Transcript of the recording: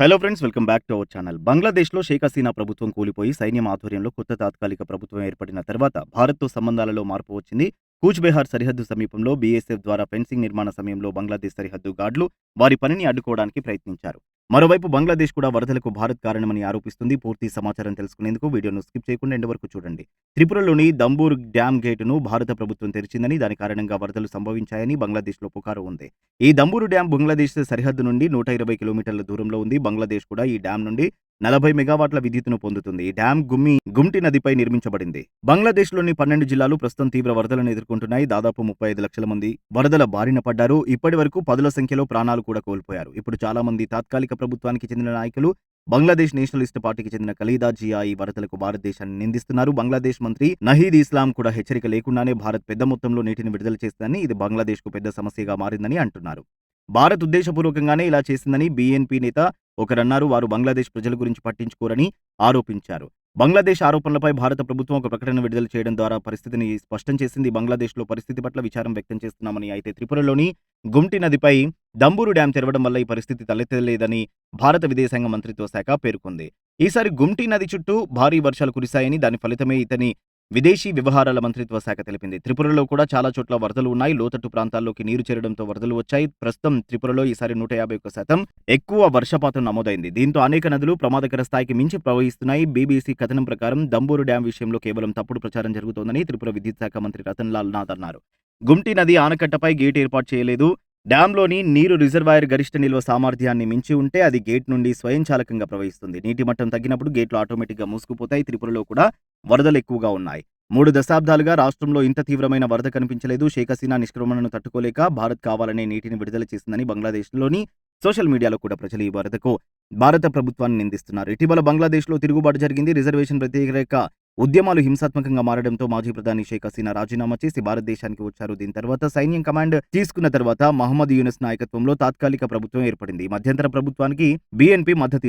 Hello friends welcome back to our channel బంగ్లాదేశ్లో షేక్ హసీనా ప్రభుత్వం కూలిపోయి సైన్యం ఆధ్వర్యంలో కొత్త తాత్కాలిక ప్రభుత్వం ఏర్పడిన తర్వాత భారత్తో సంబంధాలలో మార్పు వచ్చింది. కూచ్బెహార్ సరిహద్దు సమీపంలో బీఎస్ఎఫ్ ద్వారా ఫెన్సింగ్ నిర్మాణ సమయంలో బంగ్లాదేశ్ సరిహద్దు గార్డులు వారి పనిని అడ్డుకోవడానికి ప్రయత్నించారు. మరోవైపు బంగ్లాదేశ్ కూడా వరదలకు భారత్ కారణమని ఆరోపిస్తుంది. పూర్తి సమాచారం తెలుసుకునేందుకు వీడియోను స్కిప్ చేయకుండా ఎండ్ వరకు చూడండి. త్రిపురలోని దంబూర్ డ్యామ్ గేటును భారత ప్రభుత్వం తెరిచిందని దాని కారణంగా వరదలు సంభవించాయని బంగ్లాదేశ్లో పుకారు ఉంది. ఈ దంబూరు డ్యాం బంగ్లాదేశ్ సరిహద్దు నుండి నూట ఇరవై కిలోమీటర్ల దూరంలో ఉంది. బంగ్లాదేశ్ కూడా ఈ డ్యాం నుండి నలభై మెగావాట్ల విద్యుత్తును పొందుతుంది. ఈ డ్యాం గుమ్మి గుమ్టి నదిపై నిర్మించబడింది. బంగ్లాదేశ్లోని పన్నెండు జిల్లాలు ప్రస్తుతం తీవ్ర వరదలను ఎదుర్కొంటున్నాయి. దాదాపు ముప్పై ఐదు లక్షల మంది వరదల బారిన పడ్డారు. ఇప్పటి వరకు పదుల సంఖ్యలో ప్రాణాలు కూడా కోల్పోయారు. ఇప్పుడు చాలా మంది తాత్కాలిక ప్రభుత్వానికి చెందిన నాయకులు బంగ్లాదేశ్ నేషనలిస్ట్ పార్టీకి చెందిన ఖలీదా జియా ఈ వరదలకు భారతదేశాన్ని నిందిస్తున్నారు. బంగ్లాదేశ్ మంత్రి నహీద్ ఇస్లాం కూడా హెచ్చరిక లేకుండానే భారత్ పెద్ద మొత్తంలో నీటిని విడుదల చేస్తుందని ఇది బంగ్లాదేశ్కు పెద్ద సమస్యగా మారిందని అంటున్నారు. భారత్ ఉద్దేశపూర్వకంగానే ఇలా చేసిందని బీఎన్పీ నేత ఒకరన్నారు. వారు బంగ్లాదేశ్ ప్రజల గురించి పట్టించుకోరని ఆరోపించారు. బంగ్లాదేశ్ ఆరోపణలపై భారత ప్రభుత్వం ఒక ప్రకటన విడుదల చేయడం ద్వారా పరిస్థితిని స్పష్టం చేసింది. బంగ్లాదేశ్లో పరిస్థితి పట్ల విచారం వ్యక్తం చేస్తున్నామని అయితే త్రిపురలోని గుమ్టి నదిపై దంబూరు డ్యాం తెరవడం వల్ల ఈ పరిస్థితి తలెత్తలేదని భారత విదేశాంగ మంత్రిత్వ శాఖ పేర్కొంది. ఈసారి గుమ్టి నది చుట్టూ భారీ వర్షాలు కురిశాయని దాని ఫలితమే ఇతని విదేశీ వ్యవహారాల మంత్రిత్వ శాఖ తెలిపింది. త్రిపురలో కూడా చాలా చోట్ల వరదలు ఉన్నాయి. లోతట్టు ప్రాంతాల్లోకి నీరు చేరడంతో వరదలు వచ్చాయి. ప్రస్తుతం త్రిపురలో ఈసారి నూట యాభై ఒక్క శాతం ఎక్కువ వర్షపాతం నమోదైంది. దీంతో అనేక నదులు ప్రమాదకర స్థాయికి మించి ప్రవహిస్తున్నాయి. బీబీసీ కథనం ప్రకారం దంబూరు డ్యాం విషయంలో కేవలం తప్పుడు ప్రచారం జరుగుతోందని త్రిపుర విద్యుత్ శాఖ మంత్రి రతన్ లాల్ నాథ్ అన్నారు. గుమ్టి నది ఆనకట్టపై గేట్ ఏర్పాటు చేయలేదు. డ్యాంలోని నీరు రిజర్వాయర్ గరిష్ట నిల్వ సామర్థ్యాన్ని మించి ఉంటే అది గేట్ నుండి స్వయంచాలకంగా ప్రవహిస్తుంది. నీటి మట్టం తగ్గినప్పుడు గేట్లు ఆటోమేటిక్గా మూసుకుపోతాయి. త్రిపురలో కూడా వరదలు ఎక్కువగా ఉన్నాయి. మూడు దశాబ్దాలుగా రాష్ట్రంలో ఇంత తీవ్రమైన వరద కనిపించలేదు. షేక్ హసీనా నిష్క్రమణను తట్టుకోలేక భారత్ కావాలనే నీటిని విడుదల చేసిందని బంగ్లాదేశ్లోని సోషల్ మీడియాలో కూడా ప్రజలు ఈ వరదకు భారత ప్రభుత్వాన్ని నిందిస్తున్నారు. ఇటీవల బంగ్లాదేశ్లో తిరుగుబాటు జరిగింది. రిజర్వేషన్ వ్యతిరేక ఉద్యమాలు హింసాత్మకంగా మారడంతో మాజీ ప్రధాని షేక్ హసీనా రాజీనామా చేసి భారతదేశానికి వచ్చారు. దీని తర్వాత సైన్యం కమాండ్ తీసుకున్న తర్వాత మహమ్మద్ యూనిస్ నాయకత్వంలో తాత్కాలిక ప్రభుత్వం ఏర్పడింది. మధ్యంతర ప్రభుత్వానికి బీఎన్పీ మద్దతు